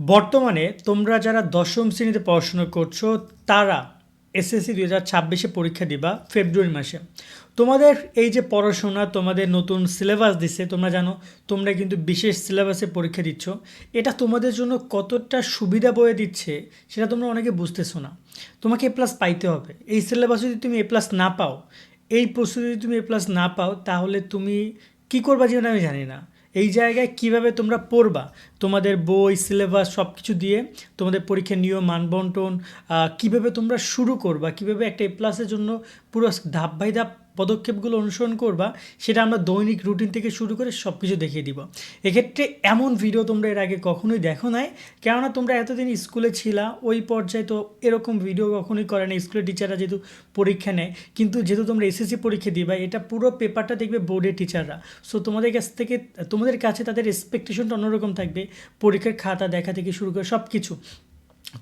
বর্তমানে তোমরা যারা দশম শ্রেণীতে পড়াশোনা করছ, তারা এসএসসি দু হাজার ছাব্বিশে পরীক্ষা দিবা ফেব্রুয়ারি মাসে। তোমাদের এই যে পড়াশোনা, তোমাদের নতুন সিলেবাস দিছে, তোমরা জানো, তোমরা কিন্তু বিশেষ সিলেবাসে পরীক্ষা দিচ্ছ। এটা তোমাদের জন্য কতটা সুবিধা বয়ে দিচ্ছে, সেটা তোমরা অনেকে বুঝতেছো না। তোমাকে এ প্লাস পাইতে হবে। এই সিলেবাসে যদি তুমি এ প্লাস না পাও, এই প্রস্তুতি যদি তুমি এ প্লাস না পাও, তাহলে তুমি কী করবা জীবনে আমি জানি না। এই জায়গায় কীভাবে তোমরা পড়বা? তোমাদের বই সিলেবাস সব কিছু দিয়ে তোমাদের পরীক্ষার নিয়ম, মানবন্টন কীভাবে তোমরা শুরু করবা? কীভাবে একটা এ প্লাসের জন্য পুরো ধাপ বাই ধাপ পদক্ষেপগুলো অনুসরণ করবা, সেটা আমরা দৈনিক রুটিন থেকে শুরু করে সব কিছু দেখিয়ে দিব। এক্ষেত্রে এমন ভিডিও তোমরা এর আগে কখনোই দেখো নাই, কেননা তোমরা এতদিন স্কুলে ছিলা, ওই পর্যায়ে তো এরকম ভিডিও কখনোই করে না স্কুলের টিচাররা যেহেতু পরীক্ষা নেয়, কিন্তু যেহেতু তোমরা এসএসসি পরীক্ষা দিবা, এটা পুরো পেপারটা দেখবে বোর্ডের টিচাররা সো তোমাদের কাছ থেকে, তোমাদের কাছে তাদের এক্সপেকটেশনটা অন্যরকম থাকবে, পরীক্ষার খাতা দেখা থেকে শুরু করে সব কিছু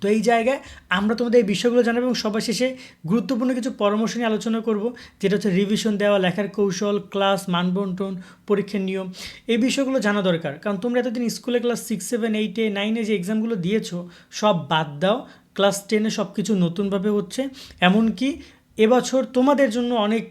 তো এই জায়গায় আমরা তোমাদের এই বিষয়গুলো জানাব এবং সবার শেষে গুরুত্বপূর্ণ কিছু পরামর্শ নিয়ে আলোচনা করব, যেটা হচ্ছে রিভিশন দেওয়া, লেখার কৌশল ক্লাস মানবন্টন, পরীক্ষার নিয়ম। এই বিষয়গুলো জানা দরকার। কারণ তোমরা এতদিন স্কুলে ক্লাস সিক্স সেভেন এইটে নাইনে যে এক্সামগুলো দিয়েছ, সব বাদ দাও। ক্লাস টেনে সব কিছু নতুনভাবে হচ্ছে। এমনকি এবছর তোমাদের জন্য অনেক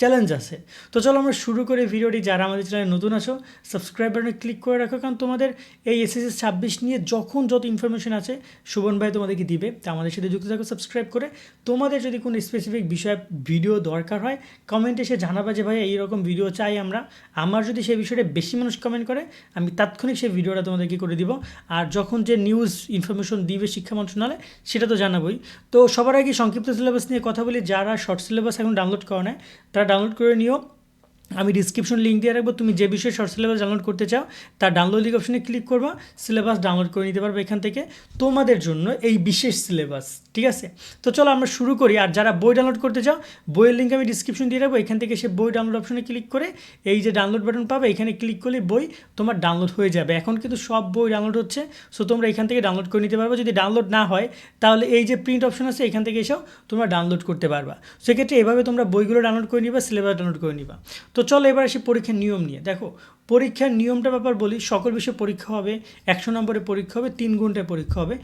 চ্যালেঞ্জ আছে। তো চলো আমরা শুরু করি ভিডিওটি। যারা আমাদের চ্যানেলে নতুন আছো সাবস্ক্রাইব বাটনে ক্লিক করে রাখো, কারণ তোমাদের এই এসএসএস ছাব্বিশ নিয়ে যখন যত ইনফরমেশন আছে সুবন ভাই তোমাদেরকে দিবে। তা আমাদের সাথে যুক্ত থাকো সাবস্ক্রাইব করে। তোমাদের যদি কোনো স্পেসিফিক বিষয়ে ভিডিও দরকার হয় কমেন্টে এসে জানাবা যে ভাই এইরকম ভিডিও চাই আমরা। আমার যদি সেই বিষয়টা বেশি মানুষ কমেন্ট করে, আমি তাৎক্ষণিক সেই ভিডিওটা তোমাদেরকে করে দিব। আর যখন যে নিউজ ইনফরমেশন দিবে শিক্ষা মন্ত্রণালয়, সেটা তো জানাবোই। তো সবার আগে সংক্ষিপ্ত সিলেবাস নিয়ে কথা বলি। যারা শর্ট সিলেবাস এখন ডাউনলোড করা নেয় তারা ডাউনলোড করে নিও। আমি ডিসক্রিপশন লিঙ্ক দিয়ে রাখব। তুমি যে বিষয়ে শর্ট সিলেবাস ডাউনলোড করতে চাও, তার ডাউনলোড লিঙ্ক অপশনে ক্লিক করবা সিলেবাস ডাউনলোড করে নিতে পারবে এখান থেকে। তোমাদের জন্য এই বিশেষ সিলেবাস ঠিক আছে? তো চলো আমরা শুরু করি। আর যারা বই ডাউনলোড করতে চাও, বইয়ের লিঙ্ক আমি ডিসক্রিপশন দিয়ে রাখব। এখান থেকে সে বই ডাউনলোড অপশনে ক্লিক করে, এই যে ডাউনলোড বাটন পাবে, এখানে ক্লিক করলে বই তোমার ডাউনলোড হয়ে যাবে। এখন কিন্তু সব বই ডাউনলোড হচ্ছে সো তোমরা এখান থেকে ডাউনলোড করে নিতে পারবে। যদি ডাউনলোড না হয়, তাহলে এই যে প্রিন্ট অপশন আছে, এখান থেকে এসেও তোমরা ডাউনলোড করতে পারবা। সেক্ষেত্রে এভাবে তোমরা বইগুলো ডাউনলোড করে নিবা সিলেবাস ডাউনলোড করে নিবা। তো চলো এবার আসি পরীক্ষার নিয়ম নিয়ে। দেখো পরীক্ষার নিয়মটা ব্যাপার বলি, সকল বিষয়ে পরীক্ষা হবে, একশো নম্বরে পরীক্ষা হবে, তিন ঘন্টায় পরীক্ষা হবে।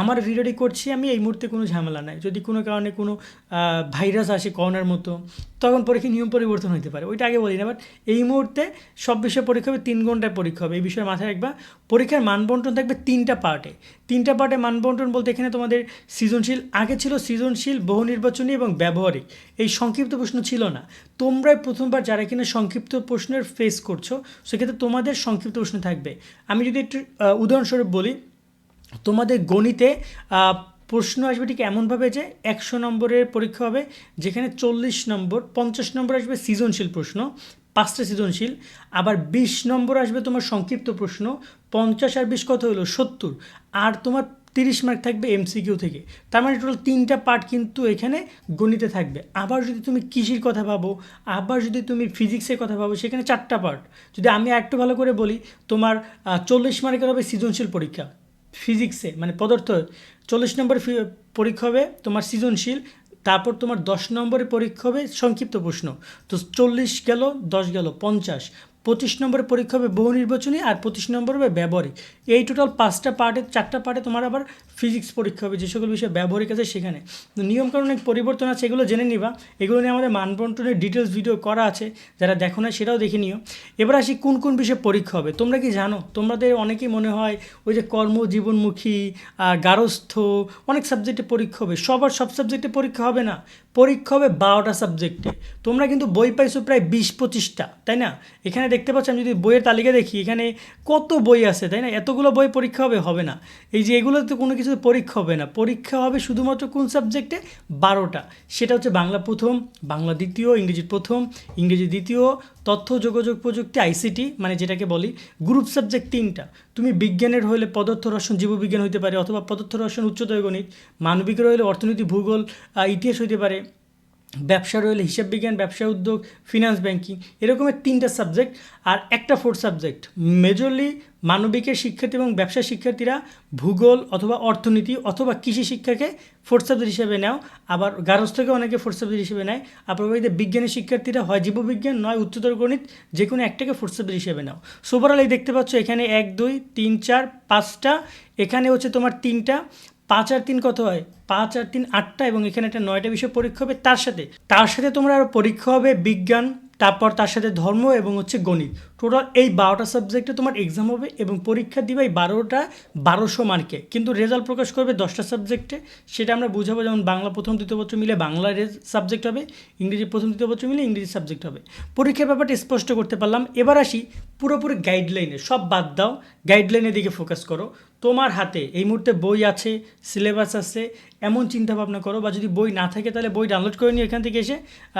আমার রিডারি করছি, আমি এই মুহূর্তে কোনো ঝামেলা নাই। যদি কোনো কারণে কোনো ভাইরাস আসে করোনার মতো, তখন পরীক্ষার নিয়ম পরিবর্তন হতে পারে। ওইটা আগে বলি না বাট এই মুহূর্তে সব বিষয়ে পরীক্ষা হবে, তিন ঘন্টায় পরীক্ষা হবে। এই বিষয়ে মাথায় রাখবা, পরীক্ষার মানবন্টন থাকবে তিনটা পার্টে তিনটা পার্টে মানবন্টন বলতে এখানে তোমাদের সৃজনশীল, আগে ছিল সৃজনশীল বহু নির্বাচনী এবং ব্যবহারিক। এই সংক্ষিপ্ত প্রশ্ন ছিল না। তোমরাই প্রথমবার যারা কিনা সংক্ষিপ্ত প্রশ্নের ফেস করছ সেক্ষেত্রে তোমাদের সংক্ষিপ্ত প্রশ্ন থাকবে। আমি যদি একটু উদাহরণস্বরূপ বলি, তোমাদের গণিতে প্রশ্ন আসবে ঠিক এমনভাবে যে একশো নম্বরের পরীক্ষা হবে, যেখানে চল্লিশ নম্বর, পঞ্চাশ নম্বর আসবে সৃজনশীল প্রশ্ন, পাঁচটা সৃজনশীল। আবার বিশ নম্বর আসবে তোমার সংক্ষিপ্ত প্রশ্ন, পঞ্চাশ আর বিশ কত হলো? সত্তর। আর তোমার তিরিশ মার্ক থাকবে এমসিকিউ থেকে। তার মানে টোটাল তিনটা পার্ট কিন্তু এখানে গণিতে থাকবে। আবার যদি তুমি কৃষির কথা ভাবো, আবার যদি তুমি ফিজিক্সের কথা ভাবো, সেখানে চারটা পার্ট যদি আমি একটু ভালো করে বলি, তোমার চল্লিশ মার্কের হবে সৃজনশীল পরীক্ষা। ফিজিক্সে মানে পদার্থ। চল্লিশ নম্বর পরীক্ষা হবে তোমার সৃজনশীল, তারপর তোমার দশ নম্বরের পরীক্ষা হবে সংক্ষিপ্ত প্রশ্ন। তো চল্লিশ গেল, দশ গেল, পঞ্চাশ। পঁচিশ নম্বরের পরীক্ষা হবে বহু নির্বাচনী আর পঁচিশ নম্বর হবে ব্যবহারিক। এই টোটাল পাঁচটা পার্টে, চারটা পার্টে তোমার আবার ফিজিক্স পরীক্ষা হবে, যে সকল বিষয়ে ব্যবহারিক আছে সেখানে। নিয়মকানুন অনেক পরিবর্তন আছে, এগুলো জেনে নিবা। এগুলো নিয়ে আমাদের মানবন্টনের ডিটেলস ভিডিও করা আছে, যারা দেখো না সেটাও দেখে নিও। এবার আসি কোন কোন বিষয়ে পরীক্ষা হবে। তোমরা কি জানো? তোমাদের অনেকেই মনে হয় ওই যে কর্ম জীবনমুখী আর গারস্থ, অনেক সাবজেক্টে পরীক্ষা হবে। সবার সব সাবজেক্টে পরীক্ষা হবে না। পরীক্ষা হবে বারোটা সাবজেক্টে তোমরা কিন্তু বই পাইছো প্রায় বিশ পঁচিশটা, তাই না? এখানে দেখতে পাচ্ছ, আমি যদি বইয়ের তালিকা দেখি, এখানে কত বই আছে, তাই না? এতগুলো বই পরীক্ষা হবে হবে না। এই যে এগুলোতে কোনো কিছু পরীক্ষা হবে না। পরীক্ষা হবে শুধুমাত্র কোন সাবজেক্টে বারোটা। সেটা হচ্ছে বাংলা প্রথম, বাংলা দ্বিতীয়, ইংরেজি প্রথম, ইংরেজি দ্বিতীয় তথ্য, যোগাযোগ প্রযুক্তি, আইসিটি মানে যেটাকে বলি গ্রুপ সাবজেক্ট তিনটা। তুমি বিজ্ঞানের হলে পদার্থ, রসায়ন, জীববিজ্ঞান হইতে পারে, অথবা পদার্থ, রসায়ন, উচ্চতর গণিত, মানবিকের হলে অর্থনীতি, ভূগোল ইতিহাস হইতে পারে। ব্যবসা রইলে, হিসাব বিজ্ঞান, ব্যবসা উদ্যোগ ফিনান্স ব্যাংকিং এরকমের তিনটা সাবজেক্ট আর একটা ফোর্থ সাবজেক্ট মেজরলি মানবিকের শিক্ষার্থী এবং ব্যবসা শিক্ষার্থীরা ভূগোল অথবা অর্থনীতি অথবা কৃষি শিক্ষাকে ফোর্থ সাবজেক্ট হিসেবে নাও। আবার গারস্থ থেকে অনেকে ফোর্থ সাবজেক্ট হিসেবে নেয়। আবার ওইদের বিজ্ঞানের শিক্ষার্থীরা হয় জীববিজ্ঞান, নয় উচ্চতর গণিত, যে কোনো একটাকে ফোর্থ সাবজেক্ট হিসেবে নাও। সোভারঅল এই দেখতে পাচ্ছ এখানে এক, দুই, তিন, চার, পাঁচটা। এখানে হচ্ছে তোমার তিনটা। পাঁচ আর তিন কত হয়? পাঁচ আর তিন আটটা এবং এখানে একটা নয়টা বিষয় পরীক্ষা হবে তার সাথে। তার সাথে তোমরা আরও পরীক্ষা হবে বিজ্ঞান, তারপর তার সাথে ধর্ম এবং হচ্ছে গণিত। টোটাল এই বারোটা সাবজেক্টে তোমার এক্সাম হবে এবং পরীক্ষা দিবে এই বারোটা বারোশো মার্কে কিন্তু রেজাল্ট প্রকাশ করবে দশটা সাবজেক্টে সেটা আমরা বুঝাবো যেমন বাংলা প্রথম, দ্বিতীয় বছর মিলে বাংলা সাবজেক্ট হবে, ইংরেজি প্রথম, দ্বিতীয় বছর মিলে ইংরেজি সাবজেক্ট হবে। পরীক্ষার ব্যাপারটা স্পষ্ট করতে পারলাম। এবার আসি পুরোপুরি গাইডলাইনে সব বাদ দাও গাইডলাইনের দিকে ফোকাস করো। তোমার হাতে এই মুহূর্তে বই আছে সিলেবাস আছে, এমন চিন্তা ভাবনা করো বা যদি বই না থাকে তাহলে বই ডাউনলোড করে নিও এখান থেকে এসে।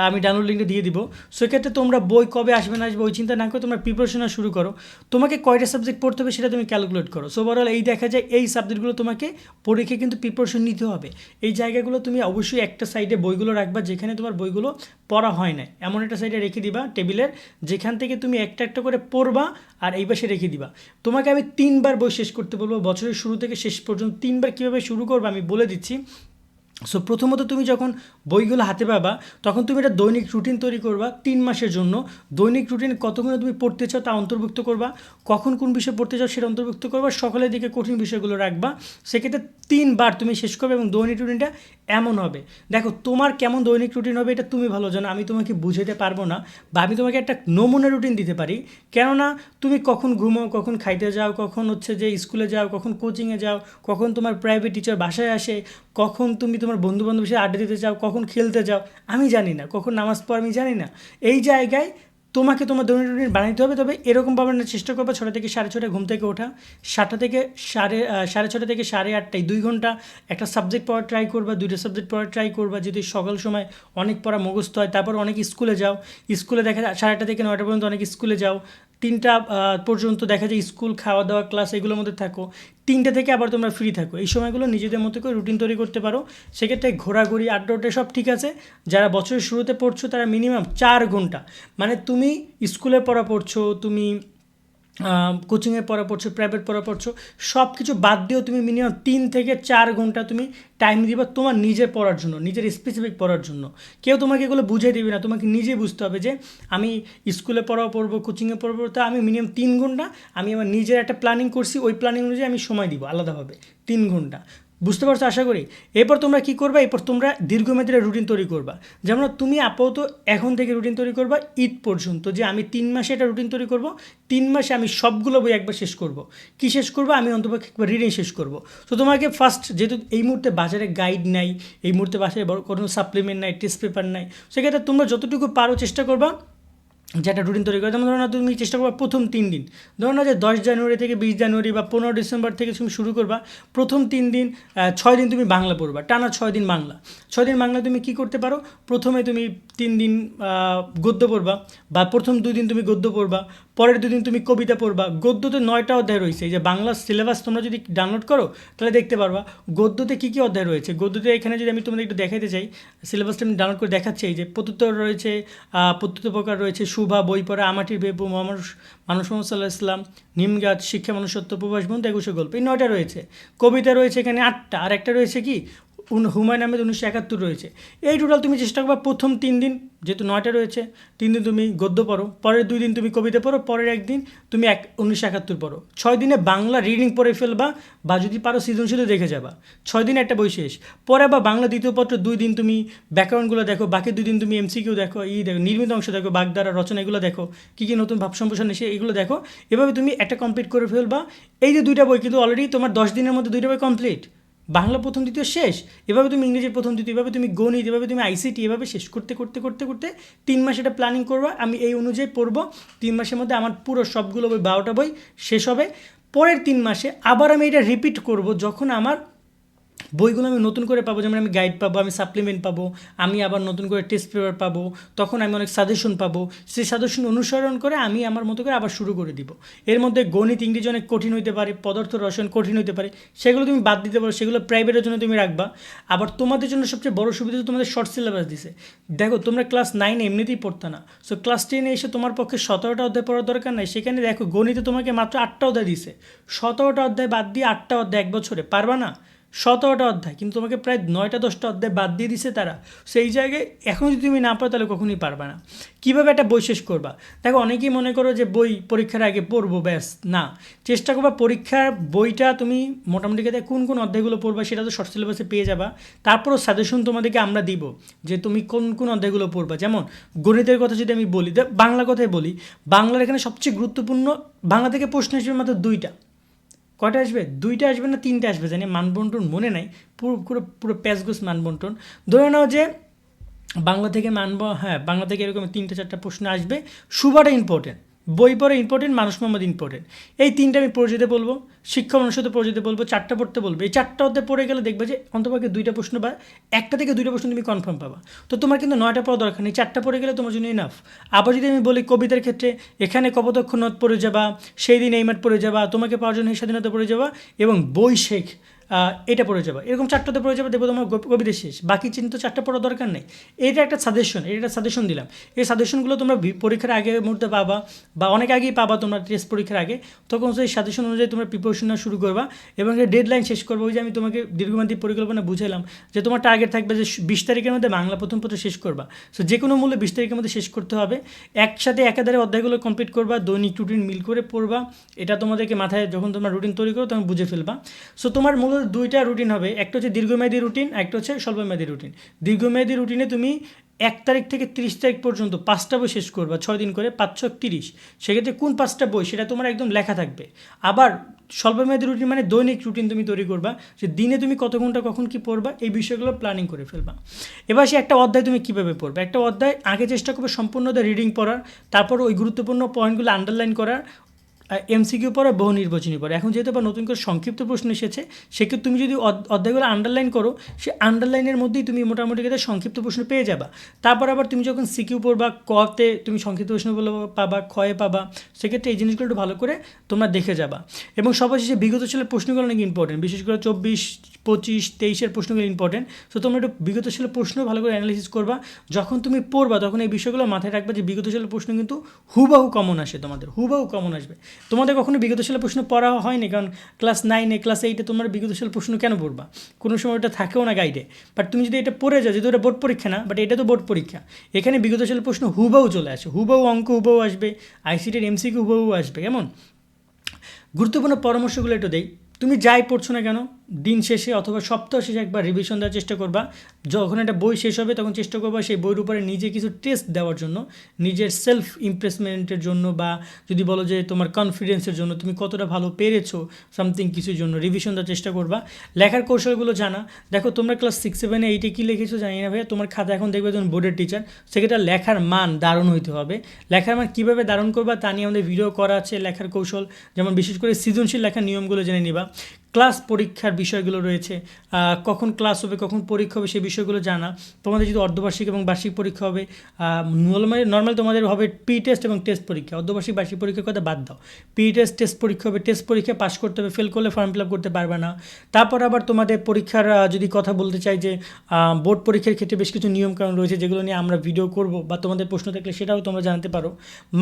আমি ডাউনলোড লিঙ্কটা দিয়ে দিব। সেক্ষেত্রে তোমরা বই কবে আসবে না আসবে ওই চিন্তা না করে তোমরা প্রিপারেশন শুরু করো। তোমাকে কয়টা সাবজেক্ট পড়তে হবে সেটা তুমি ক্যালকুলেট করো। সো ওভারঅল এই দেখা যায় এই সাবজেক্টগুলো তোমাকে পরীক্ষা কিন্তু প্রিপারেশন নিতে হবে। এই জায়গাগুলো তুমি অবশ্যই একটা সাইডে বইগুলো রাখবা যেখানে তোমার বইগুলো পড়া হয় না এমন একটা সাইডে রেখে দিবা টেবিলের, যেখান থেকে তুমি একটা একটা করে পড়বা আর এই পাশে রেখে দিবা। তোমাকে আমি তিনবার বই শেষ করতে বলব। বছরের শুরু থেকে শেষ পর্যন্ত তিনবার কীভাবে শুরু করব আমি বলে দিচ্ছি। সো প্রথমত তুমি যখন বইগুলো হাতে পাবা, তখন তুমি একটা দৈনিক রুটিন তৈরি করবা তিন মাসের জন্য। দৈনিক রুটিন কতগুলো তুমি পড়তে চাও তা অন্তর্ভুক্ত করবা। কখন কোন বিষয় পড়তে চাও সেটা অন্তর্ভুক্ত করবা। সকালের দিকে কঠিন বিষয়গুলো রাখবা। সেক্ষেত্রে তিনবার তুমি শেষ করবে এবং দৈনিক রুটিনটা এমন হবে। দেখো, তোমার কেমন দৈনিক রুটিন হবে এটা তুমি ভালো জানো, আমি তোমাকে বুঝাতে পারব না, বা আমি তোমাকে একটা নমুনা রুটিন দিতে পারি। কেননা, তুমি কখন ঘুমাও কখন খাইতে যাও, কখন হচ্ছে যে স্কুলে যাও, কখন কোচিংয়ে যাও, কখন তোমার প্রাইভেট টিচার বাসায় আসে, কখন তুমি তোমার বন্ধু বান্ধবের সাথে আড্ডা দিতে যাও, কখন খেলতে যাও, আমি জানি না, কখন নামাজ পড় আমি জানি না। এই জায়গায় তোমাকে তোমার দৈনিক রুটিন বানাইতে হবে, তবে এরকম না চেষ্টা করবে ছটা থেকে সাড়ে ছটায় ঘুম থেকে ওঠা। সাতটা থেকে সাড়ে সাড়ে ছটা থেকে সাড়ে আটটায় দুই ঘণ্টা একটা সাবজেক্ট পড়া ট্রাই করবা, দুইটা সাবজেক্ট পড়া ট্রাই করবা। যদি সকাল সময় অনেক পড়া মুখস্থ হয়, তারপর অনেক স্কুলে যাও, স্কুলে দেখা যায় সাড়ে আটটা থেকে নয়টা পর্যন্ত অনেক স্কুলে যাও তিনটা পর্যন্ত দেখা যায় স্কুল খাওয়া দাওয়া ক্লাস এগুলোর মধ্যে থাকো। তিনটে থেকে আবার তোমরা ফ্রি থাকো। এই সময়গুলো নিজেদের মতো করে রুটিন তৈরি করতে পারো। সেক্ষেত্রে ঘোরাঘুরি, আড্ডা সব ঠিক আছে। যারা বছরের শুরুতে পড়ছো, তারা মিনিমাম চার ঘণ্টা। মানে তুমি স্কুলে পড়া পড়ছো, তুমি কোচিংয়ে পড়া পড়ছো প্রাইভেট পড়া পড়ছো সব কিছু বাদ দিয়েও তুমি মিনিমাম তিন থেকে চার ঘণ্টা তুমি টাইম দিবা তোমার নিজে পড়ার জন্য, নিজের স্পেসিফিক পড়ার জন্য। কেউ তোমাকে এগুলো বুঝিয়ে দিবে না, তোমাকে নিজে বুঝতে হবে যে আমি স্কুলে পড়াও পড়ব কোচিংয়ে পড়ব, তা আমি মিনিমাম তিন ঘণ্টা আমি আমার নিজের একটা প্ল্যানিং করছি, ওই প্ল্যানিং অনুযায়ী আমি সময় দিব আলাদাভাবে, তিন ঘণ্টা। বুঝতে পারছ আশা করি? এরপর তোমরা কি করবা? এরপর তোমরা দীর্ঘমেয়াদের রুটিন তৈরি করবা। যেমন তুমি আপাতত এখন থেকে রুটিন তৈরি করবা ঈদ পর্যন্ত, যে আমি তিন মাসে এটা রুটিন তৈরি করব, তিন মাসে আমি সবগুলো বই একবার শেষ করব। কি শেষ করব? আমি অন্তপক্ষে একবার রিডিং শেষ করব। তো তোমাকে ফার্স্ট যেহেতু এই মুহূর্তে বাজারে গাইড নাই, এই মুহূর্তে বাজারে বড় কোনো সাপ্লিমেন্ট নাই টেস্ট পেপার নাই, সেক্ষেত্রে তোমরা যতটুকু পারো চেষ্টা করবা যে একটা রুটিন তৈরি করে, যেমন ধরো না, তুমি চেষ্টা করবা প্রথম তিন দিন। ধরো না যে দশ জানুয়ারি থেকে বিশ জানুয়ারি বা পনেরো ডিসেম্বর থেকে তুমি শুরু করবা, প্রথম তিন দিন ছয় দিন তুমি বাংলা পড়বা, টানা ছয় দিন বাংলা। ছয় দিন বাংলা তুমি কি করতে পারো? প্রথমে তুমি তিন দিন গদ্য পড়বা বা প্রথম দুই দিন তুমি গদ্য পড়বা পরের দুদিন তুমি কবিতা পড়বা। গদ্যতে নয়টা অধ্যায় রয়েছে। এই যে বাংলা সিলেবাস তোমরা যদি ডাউনলোড করো তাহলে দেখতে পারবা। গদ্যতে কী কী অধ্যায় রয়েছে? গদ্যতে এখানে যদি আমি তোমাদের একটু দেখাতে চাই সিলেবাসটা আমি ডাউনলোড করে দেখাচ্ছি। এই যে প্রত্যুত্তর রয়েছে আহ, প্রত্যুত্তর প্রকার রয়েছে শুভা বই পড়া আমাটির বেপু মানুষ মানুষ মোহাম্মদ ইসলাম নিমগাছ শিক্ষা মনুষ্যত্ব প্রবাস বন্ধু একুশে গল্প এই নয়টা রয়েছে। কবিতা রয়েছে এখানে আটটা। আর একটা রয়েছে কি? হুমায়ুন আহমেদ উনিশশো একাত্তর রয়েছে। এই টোটাল তুমি চেষ্টা করবা প্রথম তিন দিন, যেহেতু নয়টা রয়েছে, তিন দিন তুমি গদ্য পড়ো, পরের দুই দিন তুমি কবিতা পড়ো, পরের একদিন তুমি এক, উনিশশো একাত্তর পড়ো। ছয় দিনে বাংলা রিডিং পড়ে ফেলবা বা যদি পারো সৃজনশীলও দেখে যাবা। ছয় দিনে একটা বই শেষ। পরে বা বাংলা দ্বিতীয় পত্র দুই দিন তুমি ব্যাকরণগুলো দেখো, বাকি দুই দিন তুমি এমসিকিউ দেখো, ই দেখো, নির্মিত অংশ দেখো, বাগধারা রচনা এগুলো দেখো, কী কী নতুন ভাব সম্প্রসারণ এসে এগুলো দেখো। এভাবে তুমি একটা কমপ্লিট করে ফেলবা। এই যে দুইটা বই কিন্তু অলরেডি তোমার দশ দিনের মধ্যে দুইটা বই কমপ্লিট বাংলা প্রথম দ্বিতীয় শেষ, এভাবে তুমি ইংরেজির প্রথম দ্বিতীয়, এভাবে তুমি গণিত, এভাবে তুমি আইসিটি এভাবে শেষ করতে করতে করতে করতে তিন মাস এটা প্ল্যানিং করব, আমি এই অনুযায়ী পড়ব, তিন মাসের মধ্যে আমার পুরো সবগুলো বই, বারোটা বই শেষ হবে। পরের তিন মাসে আবার আমি এটা রিপিট করব, যখন আমার বইগুলো আমি নতুন করে পাবো, যেমন আমি গাইড পাবো, আমি সাপ্লিমেন্ট পাবো, আমি আবার নতুন করে টেস্ট পেপার পাবো, তখন আমি অনেক সাজেশন পাবো। সেই সাজেশন অনুসরণ করে আমি আমার মতো করে আবার শুরু করে দিব। এর মধ্যে গণিত, ইংরেজি অনেক কঠিন হইতে পারে, পদার্থ, রসায়ন কঠিন হইতে পারে, সেগুলো তুমি বাদ দিতে পারো, সেগুলো প্রাইভেটের জন্য তুমি রাখবা। আবার তোমাদের জন্য সবচেয়ে বড় সুবিধা তোমাদের শর্ট সিলেবাস দিছে। দেখো, তোমরা ক্লাস নাইনে এমনিতেই পড়তে না। সো ক্লাস টেনে এসে তোমার পক্ষে সতেরোটা অধ্যায় পড়ার দরকার নাই। সেখানে দেখো, গণিতে তোমাকে মাত্র আটটা অধ্যায় দিছে। সতেরোটা অধ্যায় বাদ দিয়ে আটটা অধ্যায় এক বছরে, পারবা না? সতেরোটা অধ্যায়, কিন্তু তোমাকে প্রায় নয়টা, দশটা অধ্যায় বাদ দিয়ে দিছে তারা। সেই জায়গায় এখন যদি তুমি না পারো তাহলে কখনোই পারবে না। কীভাবে একটা বই শেষ করবা? দেখো, অনেকেই মনে করো যে বই পরীক্ষার আগে পড়ব, ব্যাস, না। চেষ্টা করবা পরীক্ষার বইটা তুমি মোটামুটি ক্ষেত্রে কোন কোন অধ্যায়গুলো পড়বা সেটা তো শর্ট সিলেবাসে পেয়ে যাবা। তারপরও সাজেশন তোমাদেরকে আমরা দিব যে তুমি কোন কোন অধ্যায়গুলো পড়বা। যেমন গণিতের কথা যদি আমি বলি বাংলা কথাই বলি, বাংলার এখানে সবচেয়ে গুরুত্বপূর্ণ, বাংলা থেকে প্রশ্ন হিসেবে মাত্র দুইটা। কয়টা আসবে? দুইটা আসবে না তিনটা আসবে? জানি মানবন্টন মনে নাই। পুরো পুরো পুরো প্যাসগুস মানবন্টন। ধরে নাও যে বাংলা থেকে মানব হ্যাঁ বাংলা থেকে এরকম তিনটা, চারটা প্রশ্ন আসবে। সুবাটা ইম্পর্টেন্ট বই পড়া ইম্পর্টেন্ট মানুষ মোহাম্মদ ইম্পর্টেন্ট এই তিনটা আমি পড়ে যেতে বলব, শিক্ষা অনুষদে পড়ে যেতে বলব, চারটা পড়তে বলব। এই চারটা অধ্যায় পড়ে গেলে দেখবে যে অন্তপক্ষে দুইটা প্রশ্ন বা একটা থেকে দুইটা প্রশ্ন তুমি কনফার্ম পাবা। তো তোমার কিন্তু নয়টা পড়া দরকার নেই, চারটা পড়ে গেলে তোমার জন্য ইনাফ আবার যদি আমি বলি কবিতার ক্ষেত্রে, এখানে কপতক্ষ নদ পড়ে যাবা, সেই দিন এই মাঠ পড়ে যাবা, তোমাকে পাওয়ার জন্য স্বাধীনতা পড়ে যাবা, এবং বই শেখ এটা পড়ে যাবা। এরকম চারটাতে পড়ে যাবে, দেখব তোমার কবিতা শেষ। বাকি চিন্তা চারটা পড়ার দরকার নেই। এটা একটা সাজেশন এটা একটা সাজেশন দিলাম। এই সাজেশনগুলো তোমরা পরীক্ষার আগে মুহূর্তে পাবা, বা অনেক আগেই পাবা তোমরা টেস্ট পরীক্ষার আগে। তখন সেই সাজেশন অনুযায়ী তোমরা প্রিপারেশন শুরু করবা, এবং ডেড লাইন শেষ করব। ওই যে আমি তোমাকে দীর্ঘমেয়াদী পরিকল্পনা বুঝাইলাম, যে তোমার টার্গেট থাকবে যে বিশ তারিখের মধ্যে বাংলা প্রথম পত্র শেষ করবা। সো যে কোনো মূল্যে বিশ তারিখের মধ্যে শেষ করতে হবে। একসাথে একাধারে অধ্যায়গুলো কমপ্লিট করবা, দৈনিক রুটিন মিল করে পড়বা। এটা তোমাদেরকে মাথায় যখন তোমরা রুটিন তৈরি করো, তখন বুঝে ফেলবা। সো তোমার মূলত দুইটা রুটিন হবে। একটা হচ্ছে দীর্ঘমেয়াদী রুটিন একটা হচ্ছে স্বল্পমেয়াদী রুটিন দীর্ঘমেয়াদী রুটিনে তুমি এক তারিখ থেকে তিরিশ তারিখ পর্যন্ত পাঁচটা বই শেষ করবা, ছয় দিন করে পাঁচশো তিরিশ। সেক্ষেত্রে কোন পাঁচটা বই, সেটা তোমার একদম লেখা থাকবে। আবার স্বল্পমেয়াদী রুটিন মানে দৈনিক রুটিন তুমি তৈরি করবা, যে দিনে তুমি কত ঘণ্টা কখন কি পড়বা, এই বিষয়গুলো প্ল্যানিং করে ফেলবা। এবার সে একটা অধ্যায় তুমি কীভাবে পড়বে? একটা অধ্যায় আগে চেষ্টা করবে সম্পূর্ণ রিডিং পড়ার, তারপর ওই গুরুত্বপূর্ণ পয়েন্টগুলো আন্ডারলাইন করার এমসিকিউ পড়া বহু নির্বাচনী পড়া এখন যেহেতু নতুন করে সংক্ষিপ্ত প্রশ্ন এসেছে, সেক্ষেত্রে তুমি যদি অধ- অধ্যায়গুলো আন্ডারলাইন করো, সে আন্ডারলাইনের মধ্যেই তুমি মোটামুটি ক্ষেত্রে সংক্ষিপ্ত প্রশ্ন পেয়ে যাবা। তারপর আবার তুমি যখন সিকিউ পড়বা কতে তুমি সংক্ষিপ্ত প্রশ্নগুলো পাবা ক্ষয়ে পাবা, সেক্ষেত্রে এই জিনিসগুলো একটু ভালো করে তোমরা দেখে যাবা। এবং সবার শেষে বিগত সালের প্রশ্নগুলো অনেক ইম্পর্টেন্ট বিশেষ করে চব্বিশ পঁচিশ, তেইশের প্রশ্নগুলো ইম্পর্টেন্ট সো তোমরা একটু বিগত সালের প্রশ্ন ভালো করে অ্যানালিসিস করবা। যখন তুমি পড়বা, তখন এই বিষয়গুলো মাথায় রাখবা যে বিগত সালের প্রশ্ন কিন্তু হুবাহু কমন আসে তোমাদের, হুবাহু কমন আসবে। তোমাদের কখনো বিগত সালের প্রশ্ন পড়া হয়নি? কারণ ক্লাস নাইনে ক্লাস এইটে তোমার বিগত সালের প্রশ্ন কেন পড়বা? কোনো সময় ওটা থাকেও না গাইডে বাট তুমি যদি এটা পড়ে যাও, যেহেতু এটা বোর্ড পরীক্ষা না বাট এটা তো বোর্ড পরীক্ষা। এখানে বিগত সালের প্রশ্ন হুবাহু চলে আসে। হুবাহু অঙ্ক হুবাহু আসবে আইসিটির এমসিকিউ হুবাহু আসবে, কেমন? গুরুত্বপূর্ণ পরামর্শগুলো একটু দেই। তুমি যাই পড়ছো না কেন? দিন শেষে অথবা সপ্তাহ শেষে একবার রিভিশন দেওয়ার চেষ্টা করবা। যখন একটা বই শেষ হবে, তখন চেষ্টা করবা সেই বইয়ের উপরে নিজে কিছু টেস্ট দেওয়ার জন্য, নিজের সেলফ ইমপ্রেসমেন্টের জন্য বা যদি বলো যে তোমার কনফিডেন্সের জন্য, তুমি কতটা ভালো পেরেছ সামথিং কিছুর জন্য রিভিশন দেওয়ার চেষ্টা করবা। লেখার কৌশলগুলো জানা। দেখো, তোমরা ক্লাস সিক্স সেভেনে এইটে কী লিখেছো জানি না ভাইয়া। তোমার খাতা এখন দেখবে যখন বোর্ডের টিচার সেক্ষেত্রে লেখার মান দারুণ হইতে হবে। লেখার মান কীভাবে দারুণ করবা তা নিয়ে আমাদের ভিডিও করা আছে লেখার কৌশল। যেমন বিশেষ করে সৃজনশীল লেখার নিয়মগুলো জেনে নিবা। ক্লাস পরীক্ষার বিষয়গুলো রয়েছে। কখন ক্লাস হবে, কখন পরীক্ষা হবে সেই বিষয়গুলো জানা। তোমাদের যদি অর্ধবার্ষিক এবং বার্ষিক পরীক্ষা হবে নর্মালি নর্মাল তোমাদের হবে পি টেস্ট এবং টেস্ট পরীক্ষা। অর্ধবার্ষিক, বার্ষিক পরীক্ষার কথা বাদ দাও। পি টেস্ট টেস্ট পরীক্ষা হবে। টেস্ট পরীক্ষা পাস করতে হবে ফেল করলে ফর্ম ফিল আপ করতে পারবে না। তারপর আবার তোমাদের পরীক্ষার যদি কথা বলতে চাই যে বোর্ড পরীক্ষার ক্ষেত্রে বেশ কিছু নিয়মকানুন রয়েছে যেগুলো নিয়ে আমরা ভিডিও করব বা তোমাদের প্রশ্ন থাকলে সেটাও তোমরা জানতে পারো।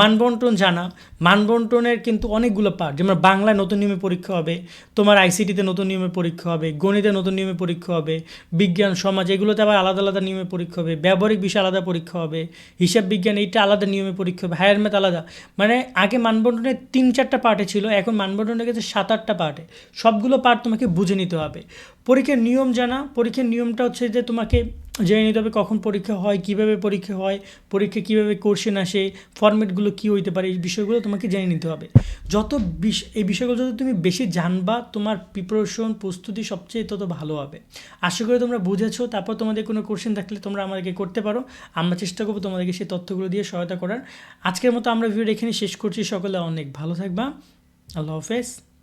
মানবন্টন জানা। মানবন্টনের কিন্তু অনেকগুলো পার্ট যেমন বাংলায় নতুন নিয়মে পরীক্ষা হবে, তোমার আইসিটিতে নতুন নিয়মে পরীক্ষা হবে, গণিতে নতুন নিয়মে পরীক্ষা হবে, বিজ্ঞান, সমাজ, এগুলোতে আবার আলাদা আলাদা নিয়মে পরীক্ষা হবে, ব্যবহারিক বিষয় আলাদা পরীক্ষা হবে, হিসাব বিজ্ঞান এইটা আলাদা নিয়মে পরীক্ষা হবে হায়ার ম্যাথ আলাদা। মানে আগে মানবন্ধনের তিন চারটা পার্টে ছিল, এখন মানবন্টনের গেছে সাত আটটা পার্টে সবগুলো পার্ট তোমাকে বুঝে নিতে হবে। পরীক্ষার নিয়ম জানা, পরীক্ষার নিয়মটা হচ্ছে যে তোমাকে জেনে নিতে হবে কখন পরীক্ষা হয়, কীভাবে পরীক্ষা হয়, পরীক্ষা কীভাবে কোশ্চেন আসে ফরম্যাটগুলো কী হইতে পারে, এই বিষয়গুলো তোমাকে জেনে নিতে হবে। যত বিষ এই বিষয়গুলো যত তুমি বেশি জানবা, তোমার প্রিপারেশন প্রস্তুতি সবচেয়ে তত ভালো হবে। আশা করি তোমরা বুঝেছ, তারপর তোমাদের কোনো কোশ্চেন থাকলে তোমরা আমাদেরকে করতে পারো। আমরা চেষ্টা করব তোমাদেরকে সেই তথ্যগুলো দিয়ে সহায়তা করার। আজকের মতো আমরা ভিডিও এখানে শেষ করছি। সকলে অনেক ভালো থাকবা। আল্লাহ হাফেজ।